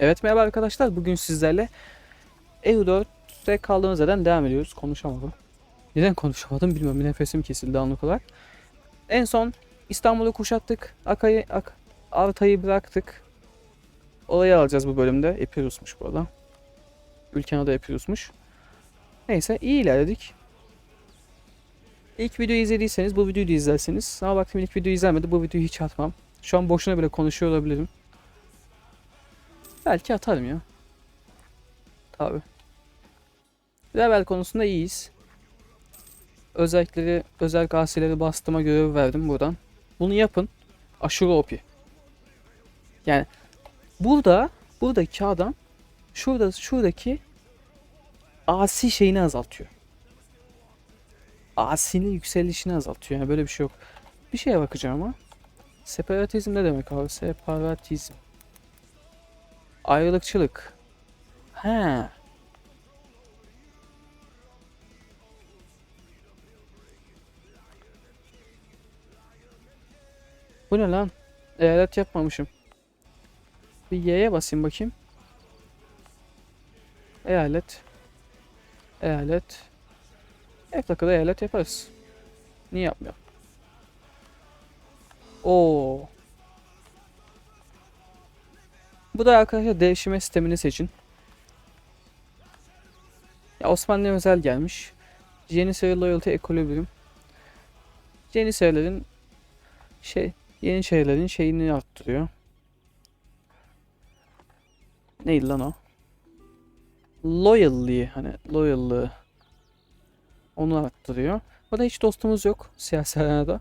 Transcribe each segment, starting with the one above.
Evet merhaba arkadaşlar. Bugün sizlerle EU4'te kaldığımız yerden devam ediyoruz. Konuşamadım. Neden konuşamadım bilmiyorum. Nefesim kesildi anlık olarak. En son İstanbul'u kuşattık. Akay'ı, Ak Artay'ı bıraktık. Olayı alacağız bu bölümde. Epirus'muş bu arada. Ülken adı Epirus'muş. Neyse iyi ilerledik. İlk videoyu izlediyseniz bu videoyu da izlersiniz. Ama baktım ilk videoyu izlemedi. Bu videoyu hiç atmam. Şu an boşuna bile konuşuyor olabilirim. Belki atarım ya. Tabi. Level konusunda iyiyiz. Özellikleri, özel gazeteleri bastıma görev verdim buradan. Bunu yapın. Aşırı OP. Yani burada buradaki adam şurada şuradaki asi şeyini azaltıyor. Asinin yükselişini azaltıyor. Yani böyle bir şey yok. Bir şeye bakacağım ama. Separatizm ne demek abi? Separatizm. Ayrılıkçılık. He. Bu ne lan? Eyalet yapmamışım. Bir Y'ye basayım bakayım. Eyalet. Eyalet. F dakikada eyalet yaparız. Niye yapmıyor? Oo. Bu da arkadaşlar devşirme sistemini seçin. Ya Osmanlı'ya özel gelmiş. Janissary Loyalty Equilibrium. Janissary'lerin şey yeni şeylerin şeyini arttırıyor. Neydi lan o? Loyalty hani loyallığı onu arttırıyor. Burada hiç dostumuz yok siyasi arenada.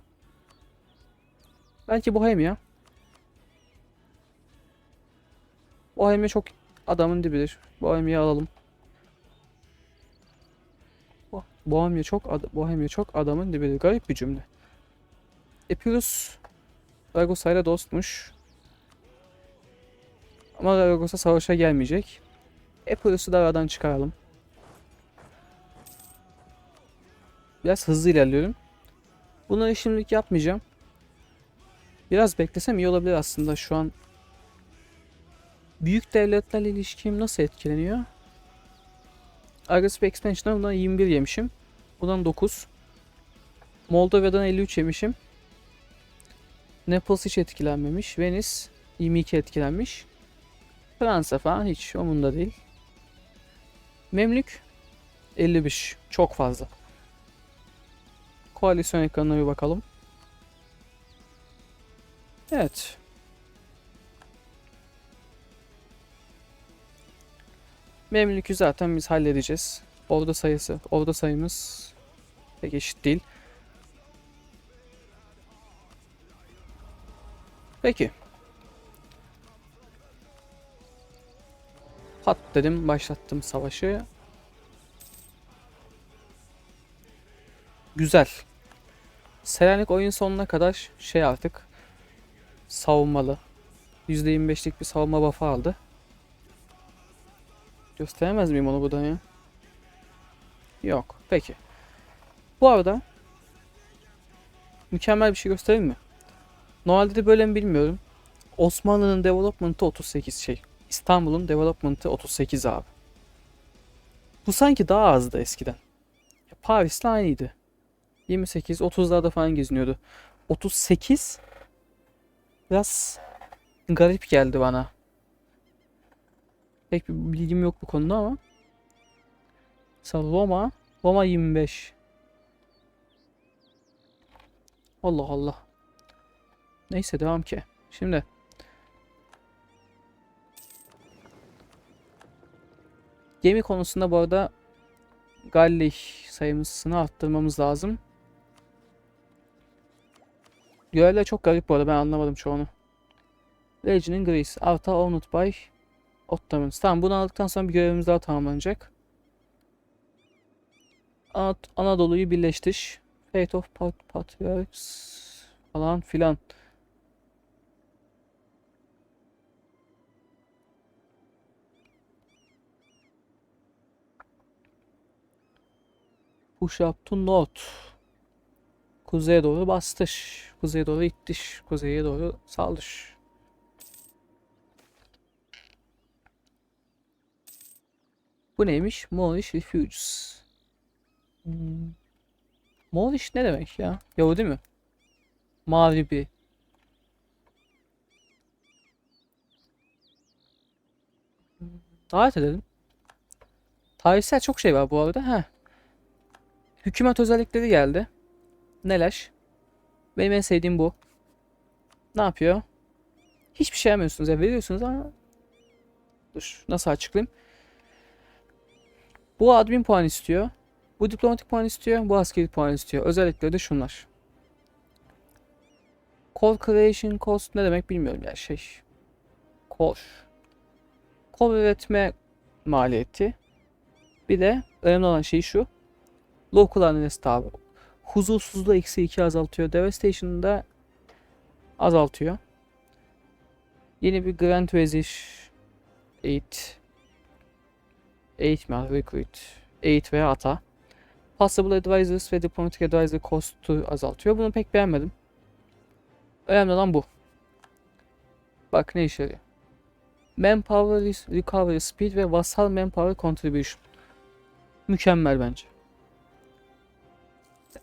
Belki Bohemia. Bohemia çok adamın dibidir. Bohemia alalım. Bo- Bohemia çok ad Bohemia çok adamın dibidir. Garip bir cümle. Epirus Ragos'a ile dostmuş. Ama Ragos'a savaşa gelmeyecek. Epirus'u da aradan çıkaralım. Biraz hızlı ilerliyorum. Bunları şimdilik yapmayacağım. Biraz beklesem iyi olabilir aslında şu an. Büyük devletlerle ilişkim nasıl etkileniyor? Aggressive Expansion'dan bundan 21 yemişim. Bundan 9. Moldova'dan 53 yemişim. Naples hiç etkilenmemiş. Venice 22 etkilenmiş. Fransa falan hiç umurumda değil. Memlük 55. Çok fazla. Koalisyon ekranına bir bakalım. Evet. Memlükü zaten biz halledeceğiz. Orada sayısı, orada sayımız pek eşit değil. Peki. Pat dedim, başlattım savaşı. Güzel. Selanik oyun sonuna kadar şey artık savunmalı. %25'lik bir savunma buff'ı aldı. Gösteremez miyim onu buradan ya? Yok. Peki. Bu arada mükemmel bir şey göstereyim mi? Normalde de böyle mi bilmiyorum. Osmanlı'nın development'ı 38 şey. İstanbul'un development'ı 38 abi. Bu sanki daha azdı eskiden. Paris'le aynıydı. 28, 30'larda falan geziniyordu. 38 biraz garip geldi bana. Pek bir bilgim yok bu konuda ama. Mesela Roma, Roma 25. Allah Allah. Neyse devam ki. Şimdi Gemi konusunda bu arada Gallich sayımızını arttırmamız lazım. Görevler çok garip bu arada ben anlamadım çoğunu. Legion in Greece. Arta owned by Ottomans. Tamam bunu aldıktan sonra bir görevimiz daha tamamlanacak. Anad Anadolu'yu birleştir. Fate of Pat Patriarchs falan filan. Push up to north. Kuzeye doğru bastış. Kuzeye doğru ittiş. Kuzeye doğru saldır. Bu neymiş? Moorish Refuges. Hmm. Moorish ne demek ya? Yahudi mi? Mavi bir. Davet edelim. Tarihsel çok şey var bu arada. Heh. Hükümet özellikleri geldi. Neler? Benim en sevdiğim bu. Ne yapıyor? Hiçbir şey yapmıyorsunuz ya veriyorsunuz ama Dur nasıl açıklayayım? Bu admin puan istiyor. Bu diplomatik puan istiyor. Bu askeri puan istiyor. Özellikleri de şunlar. Core creation cost ne demek bilmiyorum ya şey. Core. Core üretme maliyeti. Bir de önemli olan şey şu. Local analyst abi. Huzursuzluğu eksi 2 azaltıyor. Devastation'da azaltıyor. Yeni bir Grand Vezir 8 8 mi? Recruit 8 veya ata. Possible Advisors ve Diplomatic Advisor cost'u azaltıyor. Bunu pek beğenmedim. Önemli olan bu. Bak ne işe yarıyor. Manpower Recovery Speed ve Vassal Manpower Contribution. Mükemmel bence.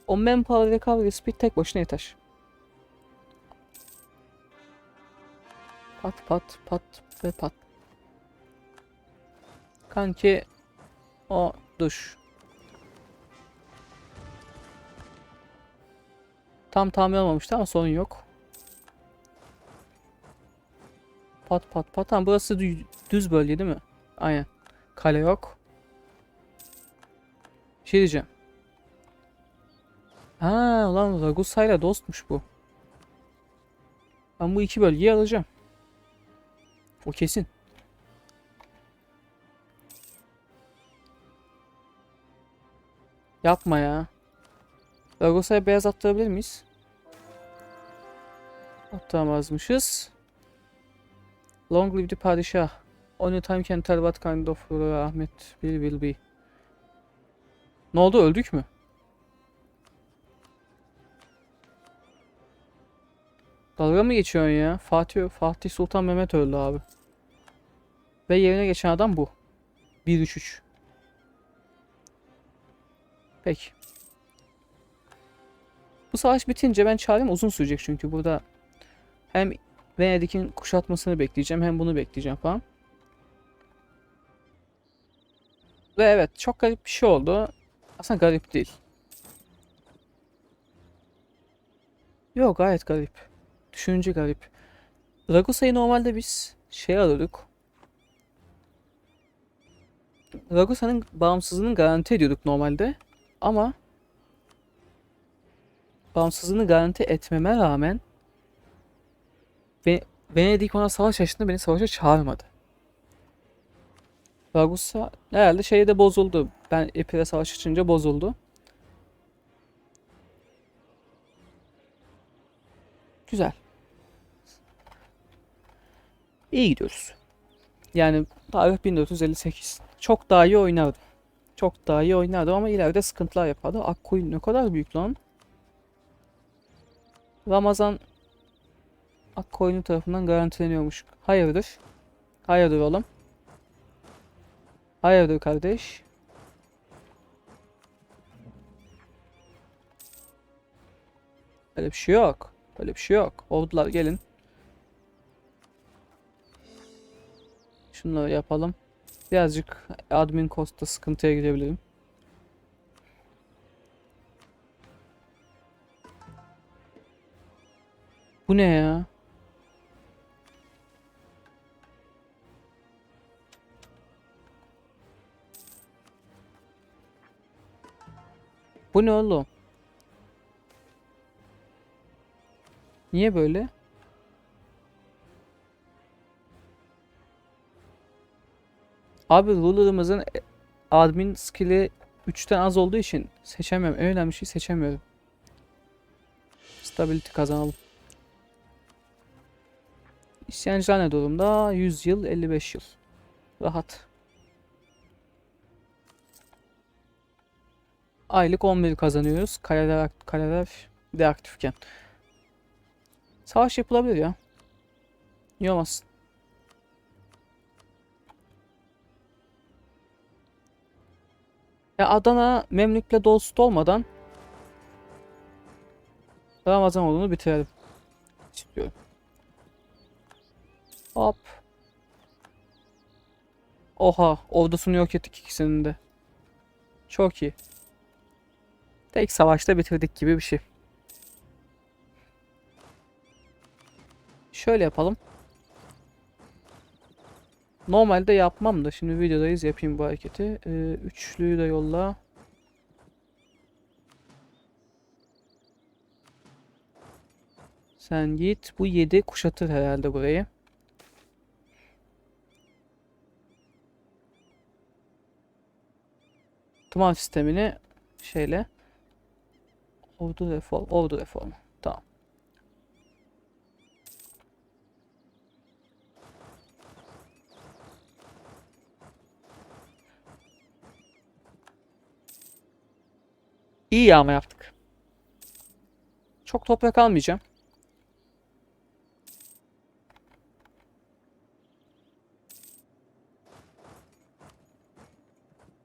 O Manpower Recovery Speed tek başına yeter. Pat pat pat ve pat. Kanki o duş. Tam tamir olmamıştı ama sorun yok. Pat pat pat. Tamam burası dü- düz bölge değil mi? Aynen. Kale yok. Bir şey diyeceğim. Ha ulan Ragusa'yla dostmuş bu. Ben bu iki bölgeyi alacağım. O kesin. Yapma ya. Ragosa'ya beyaz attırabilir miyiz? Attıramazmışız. Long live the padişah. Only time can tell what kind of ruler Ahmet will, will be. Ne oldu öldük mü? Dalga mı geçiyorsun ya? Fatih Fatih Sultan Mehmet öldü abi. Ve yerine geçen adam bu. 1-3-3. Peki. Bu savaş bitince ben çağırayım uzun sürecek çünkü burada hem Venedik'in kuşatmasını bekleyeceğim hem bunu bekleyeceğim falan. Ve evet çok garip bir şey oldu. Aslında garip değil. Yok gayet garip. Düşünce garip. Ragusa'yı normalde biz şey alıyorduk. Ragusa'nın bağımsızlığını garanti ediyorduk normalde. Ama bağımsızlığını garanti etmeme rağmen ve Venedik ona savaş açtığında beni savaşa çağırmadı. Ragusa herhalde şeyde bozuldu. Ben Epir'e savaş açınca bozuldu. Güzel. İyi gidiyoruz. Yani tarih 1458. Çok daha iyi oynardım. Çok daha iyi oynardım ama ileride sıkıntılar yapardı. Akkoyun ne kadar büyük lan. Ramazan Akkoyunlu tarafından garantileniyormuş. Hayırdır? Hayırdır oğlum? Hayırdır kardeş? Öyle bir şey yok. Öyle bir şey yok. Ordular gelin. Şunları yapalım. Birazcık admin cost'ta sıkıntıya girebilirim. Bu ne ya? Bu ne oğlum? Niye böyle? Abi ruler'ımızın admin skill'i 3'ten az olduğu için seçemiyorum. En önemli şey seçemiyorum. Stability kazanalım. İsyancılar ne durumda? 100 yıl, 55 yıl. Rahat. Aylık 11 kazanıyoruz. Kaleler, kaleler deaktifken. Savaş yapılabilir ya. Niye olmasın? Ya Adana Memlük'le dost olmadan Ramazan olduğunu bitirelim. istiyorum. Hop. Oha, ordusunu yok ettik ikisinin de. Çok iyi. Tek savaşta bitirdik gibi bir şey. Şöyle yapalım. Normalde yapmam da şimdi videodayız yapayım bu hareketi. Ee, üçlüyü de yolla. Sen git. Bu 7 kuşatır herhalde burayı. Tımar sistemini şeyle Ordu reform, ordu reformu. Tamam. İyi yağma yaptık. Çok toprak almayacağım.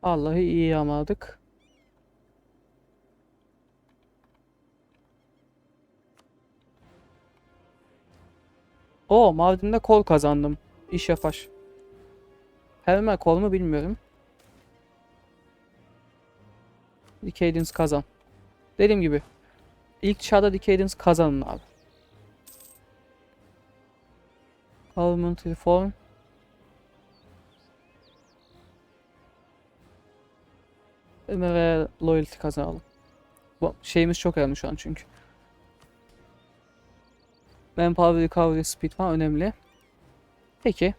Vallahi iyi yağmaladık. O Mardin'de kol kazandım. İş yapar. Helmer kol mu bilmiyorum. Decadence kazan. Dediğim gibi ilk çağda Decadence kazanın abi. Government reform. ve loyalty kazanalım. Bu şeyimiz çok önemli şu an çünkü. Manpower recovery speed falan önemli. Peki.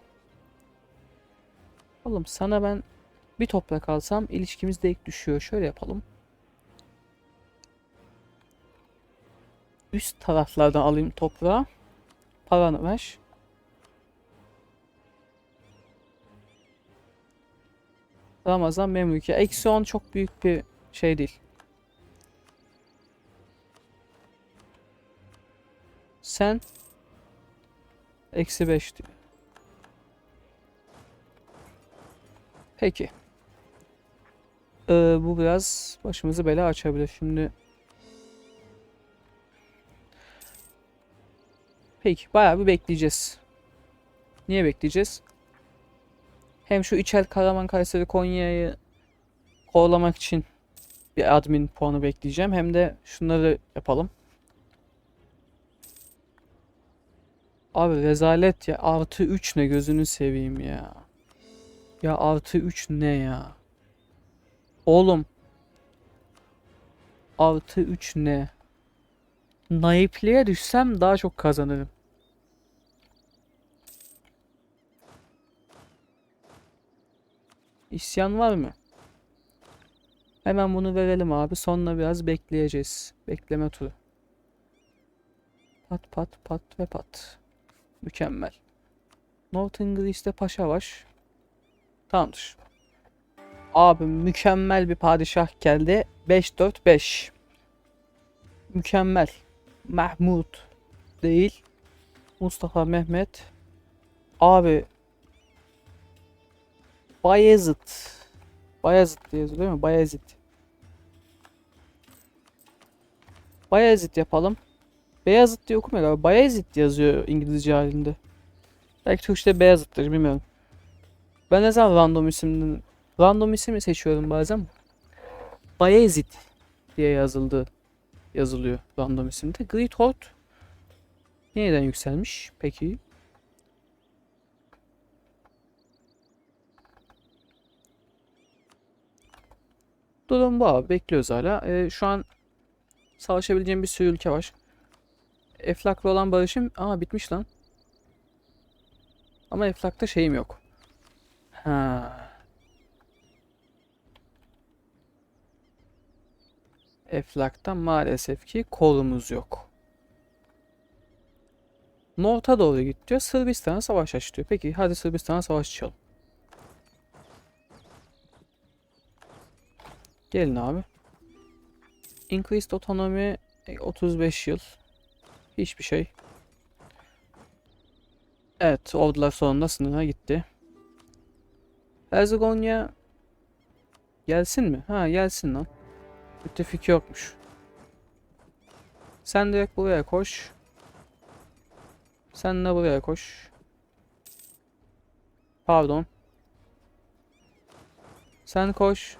Oğlum sana ben bir toprak alsam ilişkimiz de ilk düşüyor. Şöyle yapalım. Üst taraflardan alayım toprağı. Paranı ver. Ramazan Memlük'e. Eksi 10 çok büyük bir şey değil. Sen eksi 5 diyor. Peki. Ee, bu biraz başımızı bela açabilir. Şimdi Peki bayağı bir bekleyeceğiz. Niye bekleyeceğiz? Hem şu İçel, Karaman, Kayseri, Konya'yı kovalamak için bir admin puanı bekleyeceğim. Hem de şunları yapalım. Abi rezalet ya. Artı 3 ne gözünü seveyim ya. Ya artı 3 ne ya? Oğlum. Artı 3 ne? Naipliğe düşsem daha çok kazanırım. İsyan var mı? Hemen bunu verelim abi. Sonra biraz bekleyeceğiz. Bekleme turu. Pat pat pat ve pat. Mükemmel. Northern Greece'de paşa var. Tamamdır. Abi mükemmel bir padişah geldi. 5-4-5. Mükemmel. Mahmud değil. Mustafa Mehmet. Abi Bayezid. Bayezid diye yazılıyor değil mi? Bayezid. Bayezid yapalım. Beyazıt diye okumuyor galiba. Bayezid yazıyor İngilizce halinde. Belki Türkçe'de Beyazıt'tır bilmiyorum. Ben ne zaman random isimden random isim seçiyorum bazen. Bayezid diye yazıldı. Yazılıyor random isimde. Great Horde yeniden yükselmiş. Peki. Durum bu abi. Bekliyoruz hala. Ee, şu an savaşabileceğim bir sürü ülke var. Eflak'la olan barışım... Aa bitmiş lan. Ama Eflak'ta şeyim yok. Ha. Eflak'ta maalesef ki kolumuz yok. North'a doğru git diyor. Sırbistan'a savaş aç. Peki hadi Sırbistan'a savaş açalım. Gelin abi. Increased autonomy 35 yıl. Hiçbir şey. Evet ordular sonunda sınıra gitti. Erzegonya Gelsin mi? Ha gelsin lan. Müttefik yokmuş. Sen direkt buraya koş. Sen de buraya koş. Pardon. Sen koş.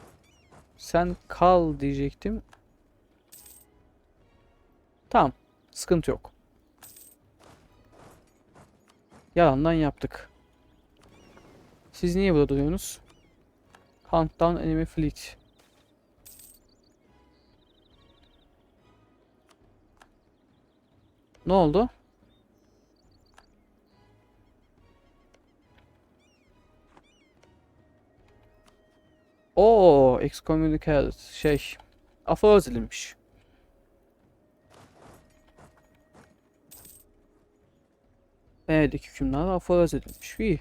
Sen kal diyecektim. Tamam. Sıkıntı yok. Yalandan yaptık. Siz niye burada duruyorsunuz? Countdown enemy fleet. Ne oldu? Oo, excommunicated şey. Aforoz edilmiş. Venedik hükümleri aforoz edilmiş. İyi.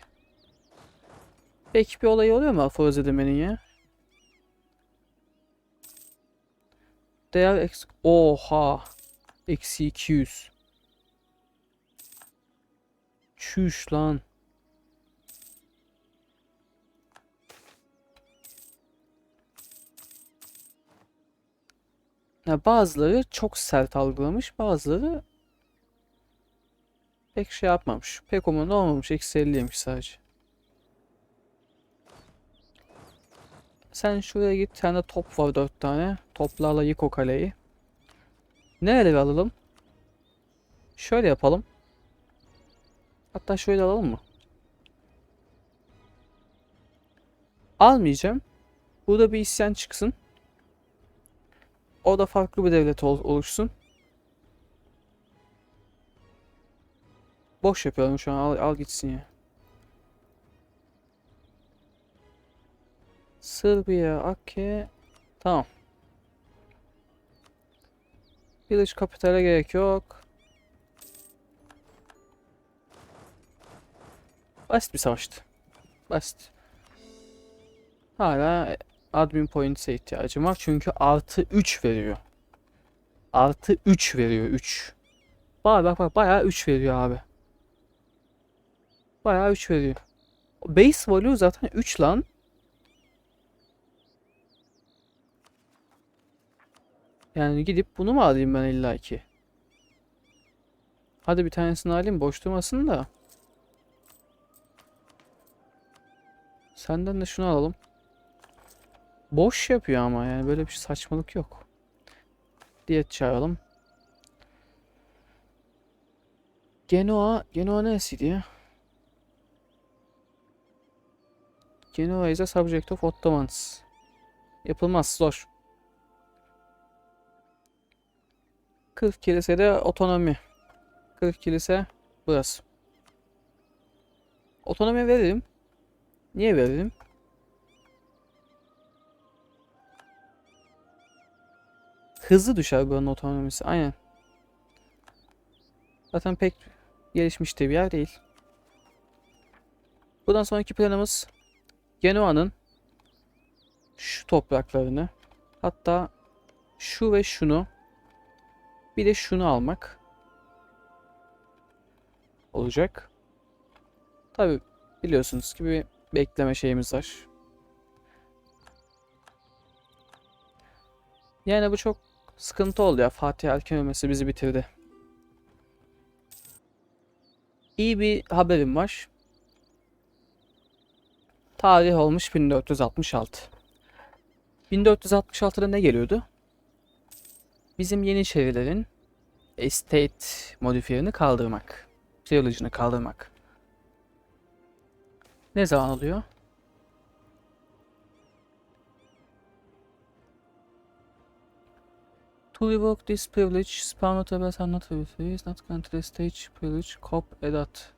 Peki bir olay oluyor mu aforoz edilmenin ya? Değer ex... Oha. Eksi 200. Çüş lan. Ya bazıları çok sert algılamış, bazıları pek şey yapmamış. Pek umurunda olmamış. Eksi 50'ymiş sadece. Sen şuraya git. Sende top var 4 tane. Toplarla yık o kaleyi. Nereye alalım? Şöyle yapalım. Hatta şöyle alalım mı? Almayacağım. Burada bir isyan çıksın. O da farklı bir devlet ol- oluşsun. Boş yapıyorum şu an. Al, al gitsin ya. Sırbia, Akke. Tamam. Village kapitale gerek yok. Basit bir savaştı. Basit. Hala admin points'e ihtiyacım var. Çünkü artı 3 veriyor. Artı 3 veriyor 3. Bak bak bak bayağı 3 veriyor abi. Bayağı 3 veriyor. Base value zaten 3 lan. Yani gidip bunu mu alayım ben illaki? Hadi bir tanesini alayım boş durmasın da. Senden de şunu alalım. Boş yapıyor ama yani böyle bir saçmalık yok. Diyet çağıralım. Genoa, Genoa neresiydi ya? Genoa is a subject of Ottomans. Yapılmaz zor. 40 kilisede otonomi. 40 kilise burası. Otonomi verelim. Niye verelim? Hızlı düşer buranın otonomisi. Aynen. Zaten pek gelişmiş bir yer değil. Bundan sonraki planımız Genoa'nın şu topraklarını hatta şu ve şunu bir de şunu almak olacak. Tabi biliyorsunuz ki bir bekleme şeyimiz var. Yani bu çok sıkıntı oldu ya. Fatih erken ölmesi bizi bitirdi. İyi bir haberim var. Tarih olmuş 1466. 1466'da ne geliyordu? Bizim Yeniçerilerin estate modifiyerini kaldırmak. Trilogy'ni kaldırmak. Ne zaman oluyor? To revoke this privilege, spawn notables are not refused, not granted stage privilege, cop edat.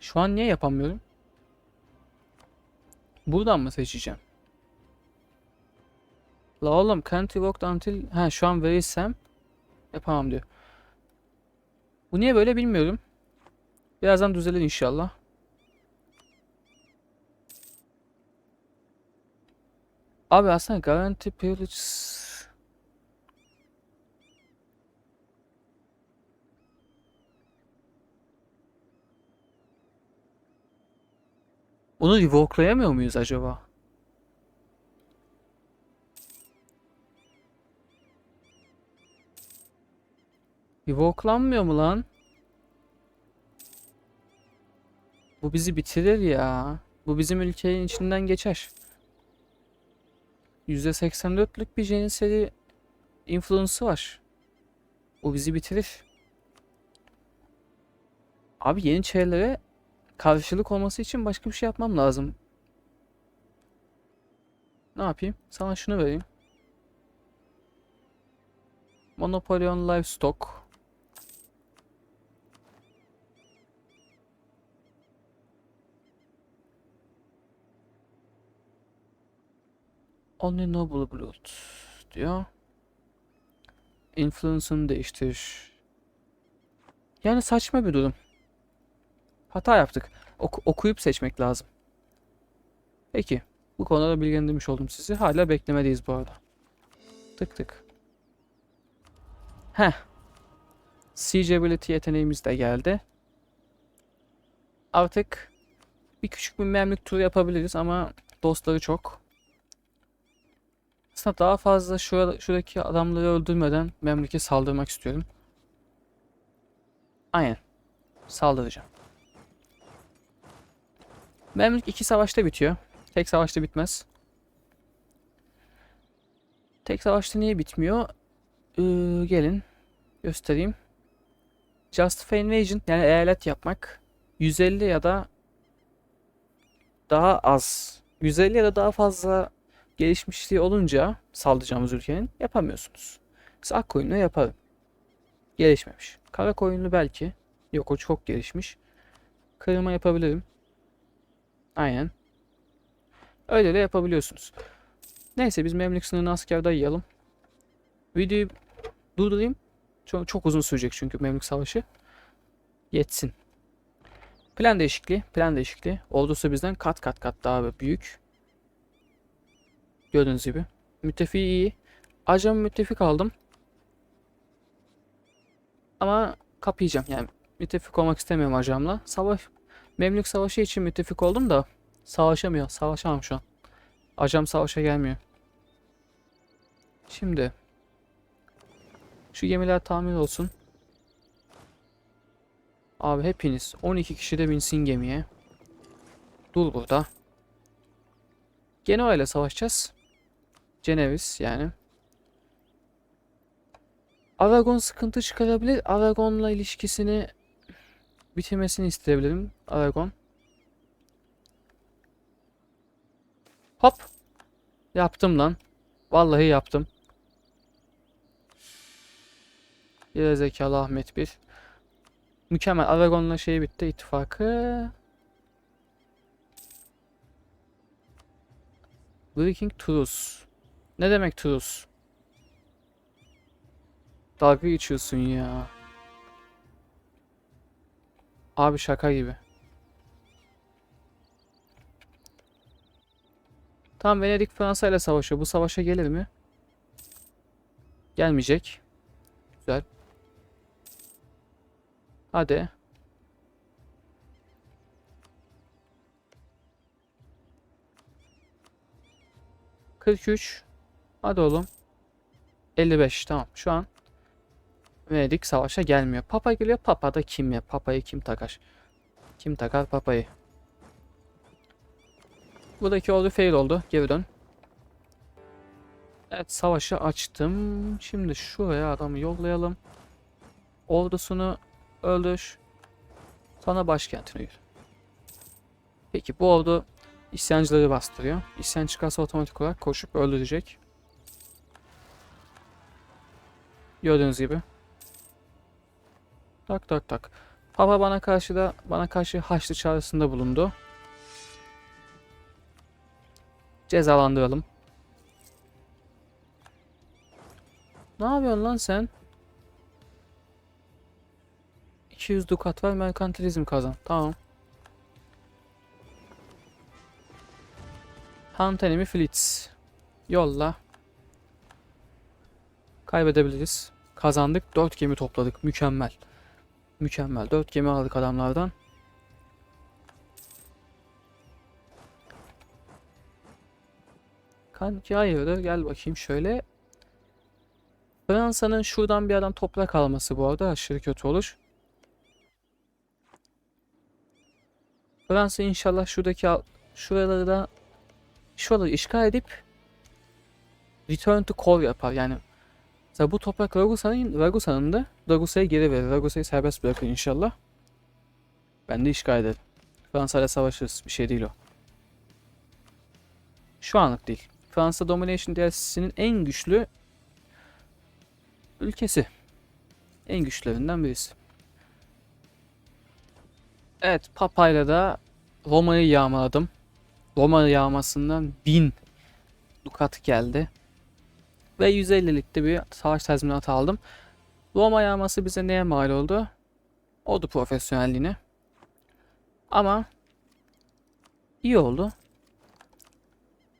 Şu an niye yapamıyorum? Buradan mı seçeceğim? La oğlum can't revoke until... Ha şu an verirsem yapamam diyor. Bu niye böyle bilmiyorum. Birazdan düzelir inşallah. Abi aslında garanti privilege Onu revoke'layamıyor muyuz acaba? Revoke'lanmıyor mu lan? Bu bizi bitirir ya. Bu bizim ülkenin içinden geçer. %84'lük bir Janissary influence'ı var. Bu bizi bitirir. Abi yeni şeylere karşılık olması için başka bir şey yapmam lazım. Ne yapayım? Sana şunu vereyim. Monopoly on Livestock. Only Noble Blood diyor. Influence'ını değiştir. Yani saçma bir durum. Hata yaptık. Oku- okuyup seçmek lazım. Peki. Bu konuda bilgilendirmiş oldum sizi. Hala beklemedeyiz bu arada. Tık tık. Heh. Siegeability yeteneğimiz de geldi. Artık bir küçük bir memlük turu yapabiliriz ama dostları çok. Aslında daha fazla şurada, şuradaki adamları öldürmeden memleke saldırmak istiyorum. Aynen. Saldıracağım. Memlük iki savaşta bitiyor. Tek savaşta bitmez. Tek savaşta niye bitmiyor? Ee, gelin göstereyim. Justify Invasion yani eyalet yapmak 150 ya da daha az 150 ya da daha fazla gelişmişliği olunca saldıracağımız ülkenin yapamıyorsunuz. Biz ak koyunlu yaparım. Gelişmemiş. Kara koyunlu belki. Yok o çok gelişmiş. Kırma yapabilirim. Aynen. Öyle de yapabiliyorsunuz. Neyse biz memlük sınırını asker dayayalım. Videoyu durdurayım. Çok, çok uzun sürecek çünkü memlük savaşı. Yetsin. Plan değişikliği. Plan değişikliği. Ordusu bizden kat kat kat daha büyük. Gördüğünüz gibi. Müttefik iyi. Acem müttefik aldım. Ama kapayacağım yani. Müttefik olmak istemiyorum acamla. Savaş Memlük savaşı için müttefik oldum da savaşamıyor. Savaşamam şu an. Acam savaşa gelmiyor. Şimdi şu gemiler tamir olsun. Abi hepiniz 12 kişi de binsin gemiye. Dur burada. Genoa ile savaşacağız. Ceneviz yani. Aragon sıkıntı çıkarabilir. Aragon'la ilişkisini bitirmesini isteyebilirim. Aragon. Hop. Yaptım lan. Vallahi yaptım. Geri zekalı Ahmet bir. Mükemmel. Aragon'la şey bitti ittifakı. Breaking Truce. Ne demek Truce? Dalga geçiyorsun ya. Abi şaka gibi. Tamam Venedik Fransa ile savaşıyor. Bu savaşa gelir mi? Gelmeyecek. Güzel. Hadi. Kırk üç. Hadi oğlum. 55 tamam. Şu an Venedik savaşa gelmiyor. Papa geliyor. Papa da kim ya? Papayı kim takar? Kim takar papayı? Buradaki ordu fail oldu. Geri dön. Evet savaşı açtım. Şimdi şuraya adamı yollayalım. Ordusunu öldür. Sonra başkentine yürü. Peki bu ordu isyancıları bastırıyor. İsyan çıkarsa otomatik olarak koşup öldürecek. Gördüğünüz gibi. Tak tak tak. Papa bana karşı da bana karşı haçlı çağrısında bulundu. Cezalandıralım. Ne yapıyorsun lan sen? 200 dukat var merkantilizm kazan. Tamam. Hunt enemy fleets. Yolla. Kaybedebiliriz. Kazandık. 4 gemi topladık. Mükemmel. Mükemmel. 4 gemi aldık adamlardan. Sanki hayırdır gel bakayım şöyle. Fransa'nın şuradan bir adam toprak alması bu arada aşırı kötü olur. Fransa inşallah şuradaki al- şuraları da şuraları işgal edip return to core yapar. Yani mesela bu toprak Ragusa'nın Ragusa'nın da Ragusa'ya geri verir. Ragusa'yı serbest bırakır inşallah. Ben de işgal ederim. Fransa ile savaşırız. Bir şey değil o. Şu anlık değil. Fransa Domination DLC'sinin en güçlü ülkesi. En güçlerinden birisi. Evet, Papa'yla da Roma'yı yağmaladım. Roma yağmasından 1000 dukat geldi. Ve 150'likte bir savaş tazminatı aldım. Roma yağması bize neye mal oldu? Ordu profesyonelliğine. Ama iyi oldu.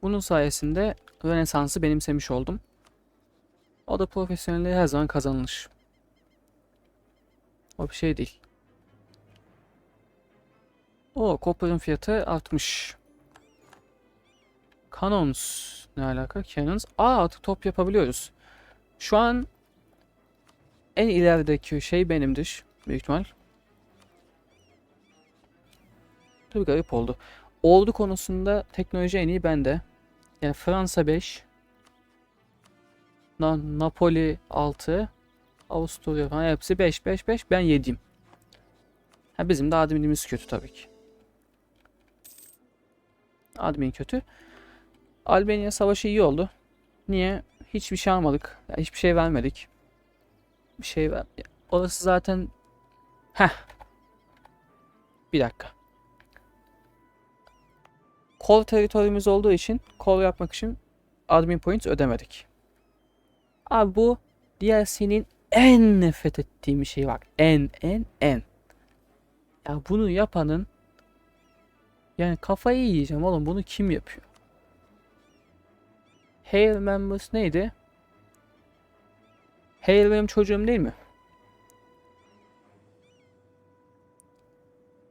Bunun sayesinde Rönesans'ı benimsemiş oldum. O da profesyonelliğe her zaman kazanılır. O bir şey değil. O Copper'ın fiyatı artmış. Canons ne alaka? Cannons. Aa artık top yapabiliyoruz. Şu an en ilerideki şey benimdir. Büyük ihtimal. Tabii garip oldu. Ordu konusunda teknoloji en iyi bende. Yani Fransa 5. Na- Napoli 6. Avusturya falan hepsi 5 5 5 ben 7'yim. Ha bizim de adminimiz kötü tabii ki. Admin kötü. Albanya savaşı iyi oldu. Niye? Hiçbir şey almadık. Ya hiçbir şey vermedik. Bir şey ver. Orası zaten Heh. Bir dakika. Core teritorimiz olduğu için core yapmak için admin points ödemedik. Abi bu DLC'nin en nefret ettiğim şey bak. En en en. Ya bunu yapanın yani kafayı yiyeceğim oğlum bunu kim yapıyor? Hail Members neydi? Hail benim çocuğum değil mi?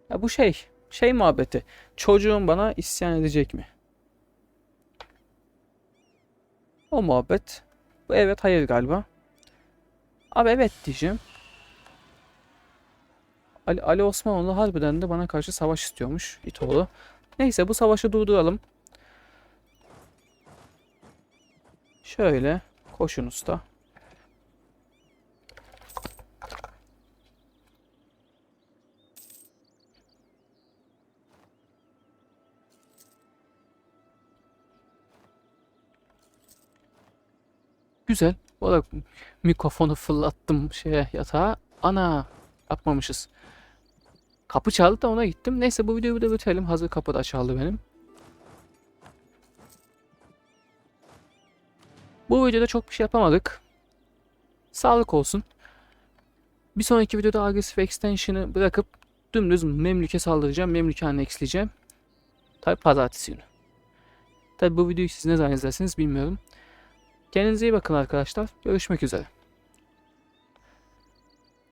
Ya bu şey, şey muhabbeti. Çocuğum bana isyan edecek mi? O muhabbet. Bu evet hayır galiba. Abi evet diyeceğim. Ali, Ali Osmanoğlu harbiden de bana karşı savaş istiyormuş. İtoğlu. Neyse bu savaşı durduralım. Şöyle koşun usta. Güzel. Bu arada mikrofonu fırlattım şeye yatağa. Ana yapmamışız. Kapı çaldı da ona gittim. Neyse bu videoyu burada bitirelim. Hazır kapı da çaldı benim. Bu videoda çok bir şey yapamadık. Sağlık olsun. Bir sonraki videoda agresif extension'ı bırakıp dümdüz Memlük'e saldıracağım. Memlük'e annexleyeceğim. Tabi pazartesi günü. Tabi bu videoyu siz ne zaman izlersiniz bilmiyorum. Kendinize iyi bakın arkadaşlar. Görüşmek üzere.